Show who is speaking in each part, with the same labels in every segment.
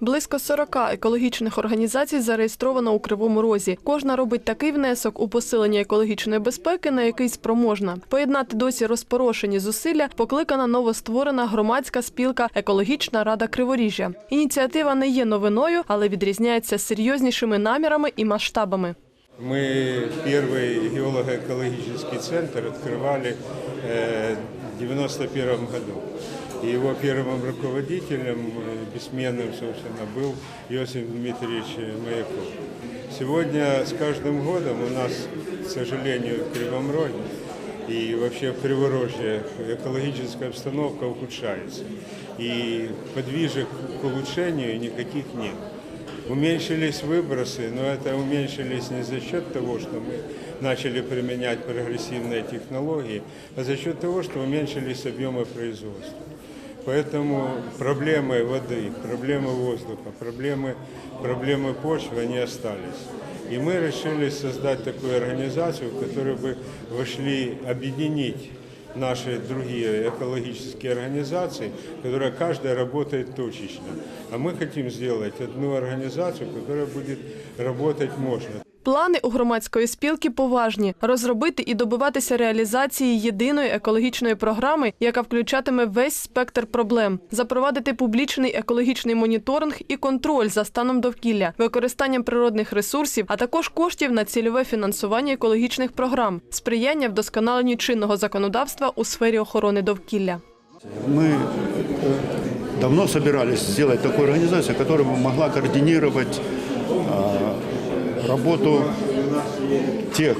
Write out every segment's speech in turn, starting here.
Speaker 1: Близько 40 екологічних організацій зареєстровано у Кривому Розі. Кожна робить такий внесок у посилення екологічної безпеки, на який спроможна. Поєднати досі розпорошені зусилля покликана новостворена громадська спілка Екологічна рада Криворіжжя. Ініціатива не є новиною, але відрізняється серйознішими намірами і масштабами.
Speaker 2: Мы первый геолого-экологический центр открывали э, в 91 году. И его первым руководителем, э, бессменным, собственно, был Иосиф Дмитриевич Маяков. Сегодня с каждым годом у нас, к сожалению, в Кривом Роге и вообще в Криворожье экологическая обстановка ухудшается. И подвижек к улучшению никаких нет. Уменьшились выбросы, но это уменьшились не за счет того, что мы начали применять прогрессивные технологии, а за счет того, что уменьшились объемы производства. Поэтому проблемы воды, проблемы воздуха, проблемы, проблемы почвы, они остались. И мы решили создать такую организацию, в которой бы вошли объединить наши другие экологические организации, которые каждая работает точечно. А мы хотим сделать одну организацию, которая будет работать мощно.
Speaker 1: Плани у громадської спілки поважні розробити і добиватися реалізації єдиної екологічної програми, яка включатиме весь спектр проблем, запровадити публічний екологічний моніторинг і контроль за станом довкілля, використанням природних ресурсів, а також коштів на цільове фінансування екологічних програм, сприяння вдосконаленню чинного законодавства у сфері охорони довкілля.
Speaker 3: Мы э, давно собирались сделать такую организацию, которая бы могла координировать а, работу тех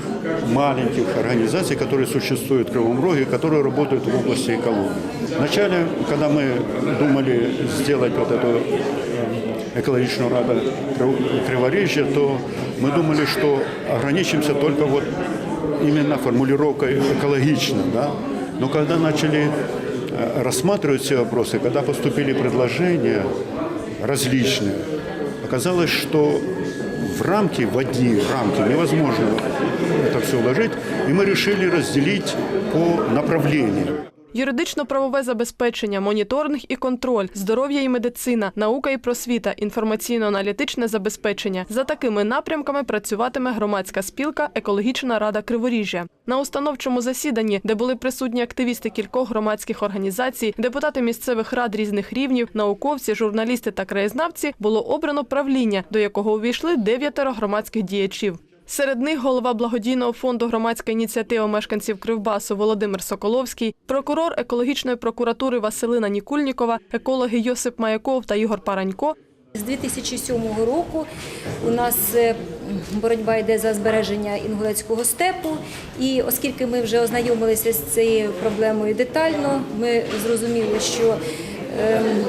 Speaker 3: маленьких организаций, которые существуют в Кривом Роге, которые работают в области экологии. Вначале, когда мы думали сделать вот эту э, экологичную раду Крив- Криворежья, то мы думали, что ограничимся только вот именно формулировкой экологично, да. Но когда начали э, рассматривать все вопросы, когда поступили предложения различные, оказалось, что в рамки, в одни рамки невозможно это все уложить, и мы решили разделить по направлениям.
Speaker 1: Юридично-правове забезпечення, моніторинг і контроль, здоров'я і медицина, наука і просвіта, інформаційно-аналітичне забезпечення. За такими напрямками працюватиме громадська спілка Екологічна рада Криворіжжя. На установчому засіданні, де були присутні активісти кількох громадських організацій, депутати місцевих рад різних рівнів, науковці, журналісти та краєзнавці, було обрано правління, до якого увійшли дев'ятеро громадських діячів. Серед них голова благодійного фонду громадська ініціатива мешканців Кривбасу Володимир Соколовський, прокурор екологічної прокуратури Василина Нікульнікова, екологи Йосип Маяков та Ігор Паранько.
Speaker 4: З 2007 року у нас е, боротьба йде за збереження інгулецького степу. І оскільки ми вже ознайомилися з цією проблемою детально, ми зрозуміли, що ем,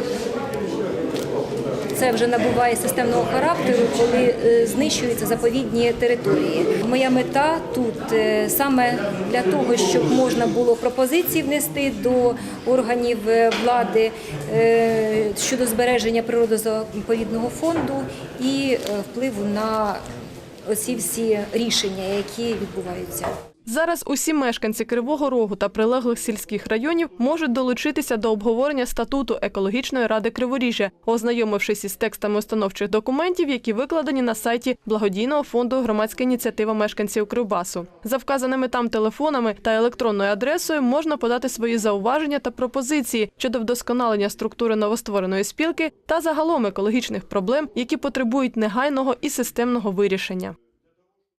Speaker 4: це вже набуває системного характеру, коли е, знищуються заповідні території. Моя мета тут е, саме для того, щоб можна було пропозиції внести до органів е, влади щодо збереження природозаповідного фонду і впливу на оці всі рішення, які відбуваються.
Speaker 1: Зараз усі мешканці Кривого Рогу та прилеглих сільських районів можуть долучитися до обговорення статуту екологічної ради Криворіжжя, ознайомившись із текстами установчих документів, які викладені на сайті благодійного фонду громадська ініціатива мешканців Кривбасу. За вказаними там телефонами та електронною адресою можна подати свої зауваження та пропозиції щодо вдосконалення структури новоствореної спілки та загалом екологічних проблем, які потребують негайного і системного вирішення.